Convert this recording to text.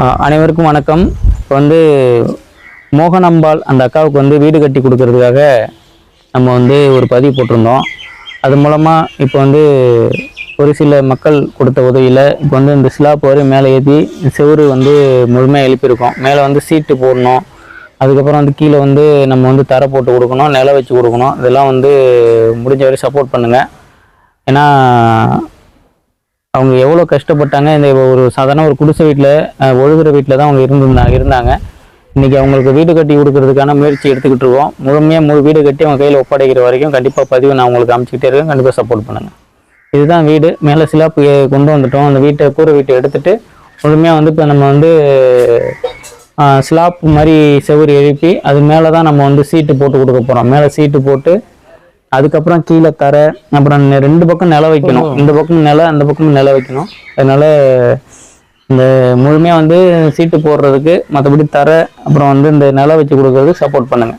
அனைவருக்கும் வணக்கம். இப்போ வந்து மோகனம்பாள் அந்த அக்காவுக்கு வந்து வீடு கட்டி கொடுக்கறதுக்காக நம்ம வந்து ஒரு பதிவு போட்டிருந்தோம். அது மூலமாக இப்போ வந்து ஒரு சில மக்கள் கொடுத்த உதவியில் இப்போ வந்து இந்த ஸ்லாப் வரை மேலே ஏற்றி செவுரு வந்து முழுமையாக எழுப்பியிருக்கோம். மேலே வந்து சீட்டு போடணும். அதுக்கப்புறம் வந்து கீழே வந்து நம்ம வந்து தரை போட்டு கொடுக்கணும் நில வச்சு கொடுக்கணும். இதெல்லாம் வந்து முடிஞ்ச வரை சப்போர்ட் பண்ணுங்கள் ஏன்னா அவங்க எவ்வளோ கஷ்டப்பட்டாங்க இந்த ஒரு சாதாரண ஒரு குடிசை வீட்டில் ஒழுகிற வீட்டில் தான் அவங்க இருந்திருந்தாங்க இருந்தாங்க. இன்றைக்கி அவங்களுக்கு வீடு கட்டி கொடுக்கறதுக்கான முயற்சி எடுத்துக்கிட்டு இருக்கோம். முழுமையாக முழு வீடு கட்டி அவங்க கையில் ஒப்படைக்கிற வரைக்கும் கண்டிப்பாக பதிவு நான் உங்களுக்கு அமைச்சிக்கிட்டே இருக்கேன். கண்டிப்பாக சப்போர்ட் பண்ணுங்கள் இதுதான் வீடு. மேலே சிலாப்பு கொண்டு வந்துட்டோம். அந்த வீட்டை கூரை வீட்டை எடுத்துகிட்டு முழுமையாக வந்து இப்போ நம்ம வந்து ஸ்லாப் மாதிரி செவுரு எழுப்பி அது மேலே தான் நம்ம வந்து சீட்டு போட்டு கொடுக்க போகிறோம் மேலே சீட்டு போட்டு அதுக்கப்புறம் கீழே தரை அப்புறம் ரெண்டு பக்கம் நில வைக்கணும். இந்த பக்கம் நில அந்த பக்கமும் நில வைக்கணும். அதனால இந்த முழுமையாக வந்து சீட்டு போடுறதுக்கு மற்றபடி தரை அப்புறம் வந்து இந்த நில வச்சு கொடுக்கறதுக்கு சப்போர்ட் பண்ணுங்க.